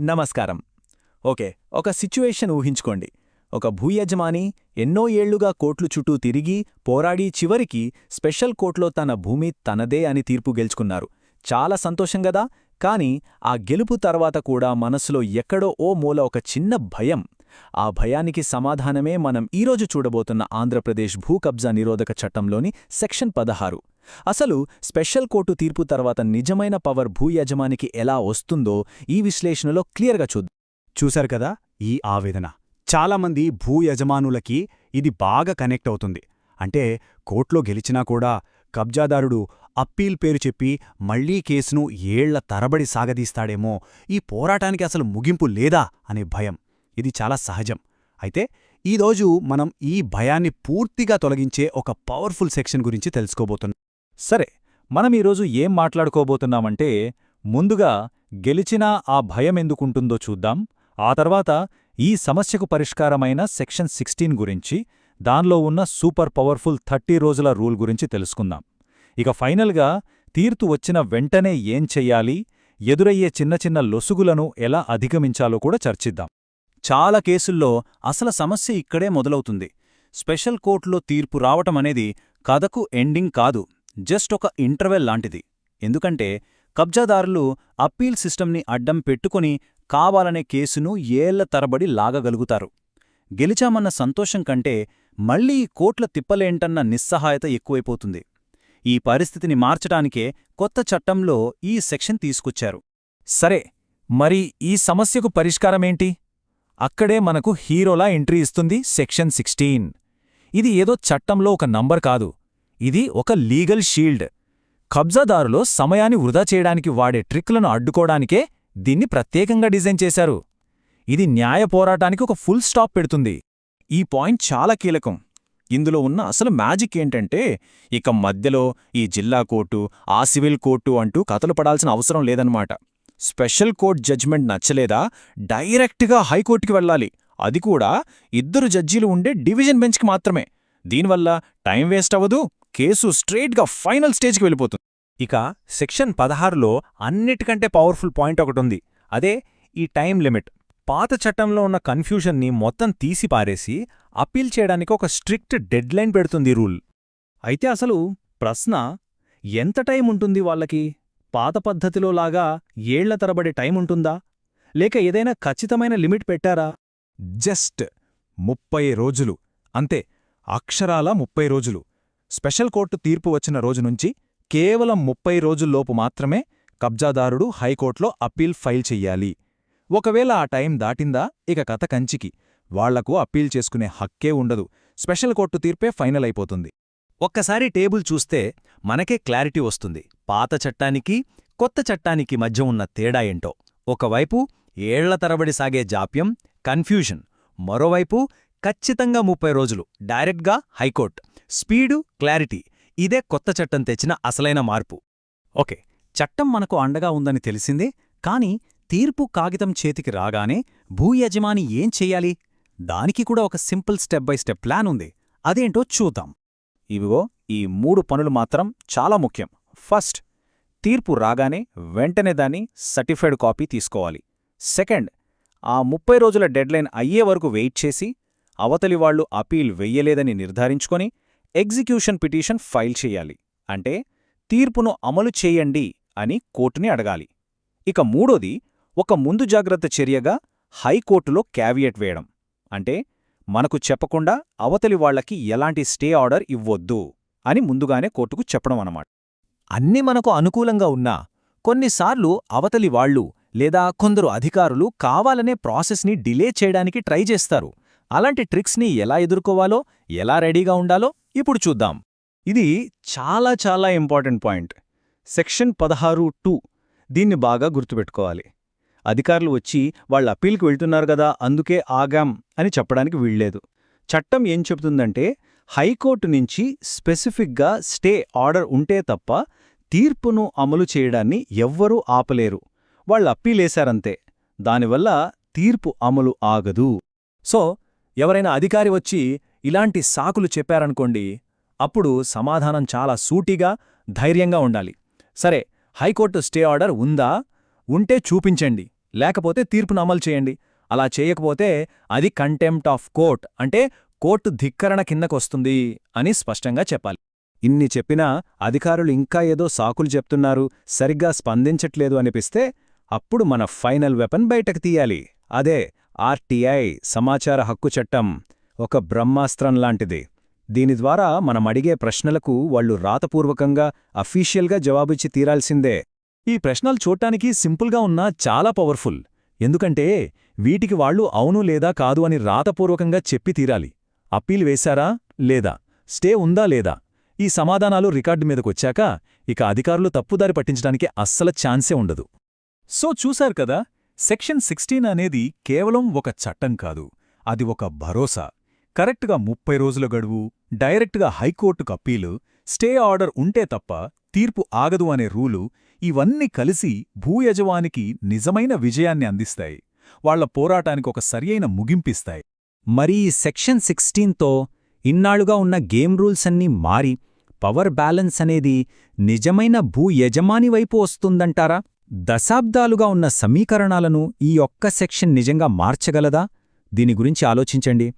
నమస్కారం. ఓకే ఒక సిచ్యువేషన్ ఊహించుకోండి. ఒక భూయజమాని ఎన్నో ఏళ్ళుగా కోట్లు చుట్టూ తిరిగి పోరాడి చివరికి స్పెషల్ కోర్టులో తన భూమి తనదే అని తీర్పు గెలుచుకున్నారు. చాలా సంతోషం గదా? కాని ఆ గెలుపు తర్వాత కూడా మనసులో ఎక్కడో ఓ మూల ఒక చిన్న భయం. ఆ భయానికి సమాధానమే మనం ఈరోజు చూడబోతున్న ఆంధ్రప్రదేశ్ భూ కబ్జా నిరోధక చట్టంలోని సెక్షన్ పదహారు. అసలు స్పెషల్ కోర్టు తీర్పు తర్వాత నిజమైన పవర్ భూ యజమానికి ఎలా వస్తుందో ఈ విశ్లేషణలో క్లియర్గా చూద్దాం. చూశారు కదా ఈ ఆవేదన? చాలామంది భూ యజమానులకి ఇది బాగా కనెక్ట్ అవుతుంది. అంటే కోర్టులో గెలిచినా కూడా కబ్జాదారుడు అప్పీల్ పేరు చెప్పి మళ్ళీ కేసును ఏళ్ళ తరబడి సాగదీస్తాడేమో ఈ పోరాటానికి అసలు ముగింపు లేదా అనే భయం. ఇది చాలా సహజం. అయితే ఈరోజు మనం ఈ భయాన్ని పూర్తిగా తొలగించే ఒక పవర్ఫుల్ సెక్షన్ గురించి తెలుసుకోబోతున్నాం. సరే మనం ఈరోజు ఏం మాట్లాడుకోబోతున్నామంటే ముందుగా గెలిచినా ఆ భయం ఎందుకుంటుందో చూద్దాం. ఆ తర్వాత ఈ సమస్యకు పరిష్కారమైన సెక్షన్ సిక్స్టీన్ గురించి దానిలో ఉన్న సూపర్ పవర్ఫుల్ థర్టీ రోజుల రూల్ గురించి తెలుసుకుందాం. ఇక ఫైనల్గా తీర్పు వచ్చిన వెంటనే ఏం చెయ్యాలి ఎదురయ్యే చిన్న చిన్న లొసుగులను ఎలా అధిగమించాలో కూడా చర్చిద్దాం. చాలా కేసుల్లో అసలు సమస్య ఇక్కడే మొదలవుతుంది. స్పెషల్ కోర్టులో తీర్పు రావటమనేది కథకు ఎండింగ్ కాదు. జస్ట్ ఒక ఇంటర్వెల్ లాంటిది. ఎందుకంటే కబ్జాదారులు అప్పీల్ సిస్టమ్ని అడ్డం పెట్టుకుని కావాలనే కేసును ఏళ్ళ తరబడి లాగగలుగుతారు. గెలిచామన్న సంతోషం కంటే మళ్ళీ ఈ కోట్ల తిప్పలేంటన్న నిస్సహాయత ఎక్కువైపోతుంది. ఈ పరిస్థితిని మార్చటానికే కొత్త చట్టంలో ఈ సెక్షన్ తీసుకొచ్చారు. సరే మరి ఈ సమస్యకు పరిష్కారమేంటి? అక్కడే మనకు హీరోలా ఎంట్రీ ఇస్తుంది సెక్షన్ సిక్స్టీన్. ఇది ఏదో చట్టంలో ఒక నంబర్ కాదు. ఇది ఒక లీగల్ షీల్డ్. కబ్జాదారులో సమయాన్ని వృధా చేయడానికి వాడే ట్రిక్లను అడ్డుకోవడానికే దీన్ని ప్రత్యేకంగా డిజైన్ చేశారు. ఇది న్యాయ పోరాటానికి ఒక ఫుల్ స్టాప్ పెడుతుంది. ఈ పాయింట్ చాలా కీలకం. ఇందులో ఉన్న అసలు మ్యాజిక్ ఏంటంటే ఇక మధ్యలో ఈ జిల్లా కోర్టు ఆ సివిల్ కోర్టు అంటూ కథలు పడాల్సిన అవసరం లేదన్నమాట. స్పెషల్ కోర్ట్ జడ్జిమెంట్ నచ్చలేదా? డైరెక్ట్గా హైకోర్టుకి వెళ్ళాలి. అది కూడా ఇద్దరు జడ్జీలు ఉండే డివిజన్ బెంచ్కి మాత్రమే. దీనివల్ల టైం వేస్ట్ అవ్వదు. కేసు స్ట్రేట్గా ఫైనల్ స్టేజ్కి వెళ్ళిపోతుంది. ఇక సెక్షన్ పదహారులో అన్నిటికంటే పవర్ఫుల్ పాయింట్ ఒకటుంది. అదే ఈ టైం లిమిట్. పాత చట్టంలో ఉన్న కన్ఫ్యూషన్ని మొత్తం తీసిపారేసి అప్పీల్ చేయడానికి ఒక స్ట్రిక్ట్ డెడ్లైన్ పెడుతుంది రూల్. అయితే అసలు ప్రశ్న ఎంత టైం ఉంటుంది వాళ్ళకి? పాత పద్ధతిలో లాగా ఏళ్ళ తరబడి టైం ఉంటుందా? లేక ఏదైనా ఖచ్చితమైన లిమిట్ పెట్టారా? జస్ట్ ముప్పై రోజులు. అంతే అక్షరాల ముప్పై రోజులు. స్పెషల్ కోర్టు తీర్పు వచ్చిన రోజు నుంచి కేవలం ముప్పై రోజుల్లోపు మాత్రమే కబ్జాదారుడు హైకోర్టులో అప్పీల్ ఫైల్ చెయ్యాలి. ఒకవేళ ఆ టైం దాటిందా ఇక కథ కంచికి. వాళ్ళకు అప్పీల్ చేసుకునే హక్కే ఉండదు. స్పెషల్ కోర్టు తీర్పే ఫైనల్ అయిపోతుంది. ఒక్కసారి టేబుల్ చూస్తే మనకే క్లారిటీ వస్తుంది. పాత చట్టానికి కొత్త చట్టానికి మధ్య ఉన్న తేడా ఏంటో. ఒకవైపు ఏళ్ళ తరబడి సాగే జాప్యం కన్ఫ్యూషన్. మరోవైపు ఖచ్చితంగా ముప్పై రోజులు. డైరెక్ట్గా హైకోర్టు. Speed clarity. ఇదే కొత్త చట్టం తెచ్చిన అసలైన మార్పు. ఓకే. చట్టం మనకు అండగా ఉందని తెలిసిందే కాని తీర్పు కాగితం చేతికి రాగానే భూయజమాని ఏం చెయ్యాలి దానికి కూడా ఒక simple step by step plan ఉంది. అదేంటో చూద్దాం. ఇవిగో ఈ మూడు పనులు మాత్రం చాలా ముఖ్యం. ఫస్ట్ తీర్పు రాగానే వెంటనే దాన్ని సర్టిఫైడ్ కాపీ తీసుకోవాలి. సెకండ్ ఆ ముప్పై రోజుల డెడ్లైన్ అయ్యే వరకు వెయిట్ చేసి అవతలివాళ్ళు అపీల్ వెయ్యలేదని నిర్ధారించుకొని ఎగ్జిక్యూషన్ పిటిషన్ ఫైల్ చెయ్యాలి అంటే తీర్పును అమలు చేయండి అని కోర్టుని అడగాలి. ఇక మూడోది ఒక ముందు జాగ్రత్త చర్యగా హైకోర్టులో క్యావియట్ వేయడం. అంటే మనకు చెప్పకుండా అవతలి వాళ్ళకి ఎలాంటి స్టే ఆర్డర్ ఇవ్వొద్దు అని ముందుగానే కోర్టుకు చెప్పడం అన్నమాట. అన్ని మనకు అనుకూలంగా ఉన్నా కొన్నిసార్లు అవతలి వాళ్ళు లేదా కొందరు అధికారులు కావాలనే ప్రాసెస్ని డిలే చేయడానికి ట్రై చేస్తారు. అలాంటి ట్రిక్స్ని ఎలా ఎదుర్కోవాలో ఎలా రెడీగా ఉండాలో ఇప్పుడు చూద్దాం. ఇది చాలా చాలా ఇంపార్టెంట్ పాయింట్. సెక్షన్ పదహారు టూ. దీన్ని బాగా గుర్తుపెట్టుకోవాలి. అధికారులు వచ్చి వాళ్ళ అప్పీల్కి వెళ్తున్నారు గదా అందుకే ఆగాం అని చెప్పడానికి వీళ్ళేదు చట్టం ఏం చెబుతుందంటే హైకోర్టు నుంచి స్పెసిఫిక్గా స్టే ఆర్డర్ ఉంటే తప్ప తీర్పును అమలు చేయడాన్ని ఎవ్వరూ ఆపలేరు. వాళ్ళు అప్పీలేశారంతే. దానివల్ల తీర్పు అమలు ఆగదు. సో ఎవరైనా అధికారి వచ్చి ఇలాంటి సాకులు చెప్పారనుకోండి అప్పుడు సమాధానం చాలా సూటిగా ధైర్యంగా ఉండాలి. సరే హైకోర్టు స్టే ఆర్డర్ ఉందా? ఉంటే చూపించండి లేకపోతే తీర్పును అమలు చేయండి. అలా చేయకపోతే అది కంటెంప్ట్ ఆఫ్ కోర్ట్ అంటే కోర్టు ధిక్కరణ కిందకొస్తుంది అని స్పష్టంగా చెప్పాలి. ఇన్ని చెప్పినా అధికారులు ఇంకా ఏదో సాకులు చెప్తున్నారు సరిగ్గా స్పందించట్లేదు అనిపిస్తే అప్పుడు మన ఫైనల్ వెపన్ బయటకు తీయాలి. అదే ఆర్టీఐ సమాచార హక్కు చట్టం ఒక బ్రహ్మాస్త్రం లాంటిది. దీని ద్వారా మనం అడిగే ప్రశ్నలకు వాళ్ళు రాతపూర్వకంగా అఫీషియల్గా జవాబిచ్చి తీరాల్సిందే. ఈ ప్రశ్నలు చూడటానికి సింపుల్గా ఉన్నా చాలా పవర్ఫుల్. ఎందుకంటే వీటికి వాళ్ళు అవును లేదా కాదు అని రాతపూర్వకంగా చెప్పి తీరాలి. అప్పీల్ వేశారా? లేదా? స్టే ఉందా? లేదా? ఈ సమాధానాలు రికార్డు మీదకొచ్చాక ఇక అధికారులు తప్పుదారి పట్టించడానికి అస్సల ఛాన్సే ఉండదు. సో చూశారు కదా? సెక్షన్ సిక్స్టీన్ అనేది కేవలం ఒక చట్టం కాదు అది ఒక భరోసా. కరెక్ట్గా ముప్పై రోజుల గడువు డైరెక్ట్గా హైకోర్టుకు అప్పీలు స్టే ఆర్డర్ ఉంటే తప్ప తీర్పు ఆగదు అనే రూలు ఇవన్నీ కలిసి భూయజమానికి నిజమైన విజయాన్ని అందిస్తాయి. వాళ్ళ పోరాటానికి ఒక సరియైన ముగింపిస్తాయి. మరి ఈ సెక్షన్ సిక్స్టీన్తో ఇన్నాళ్ళుగా ఉన్న గేమ్ రూల్స్ అన్నీ మారి పవర్ బ్యాలెన్స్ అనేది నిజమైన భూ యజమాని వైపు వస్తుందంటారా? దశాబ్దాలుగా ఉన్న సమీకరణాలను ఈ ఒక్క సెక్షన్ నిజంగా మార్చగలదా? దీని గురించి ఆలోచించండి.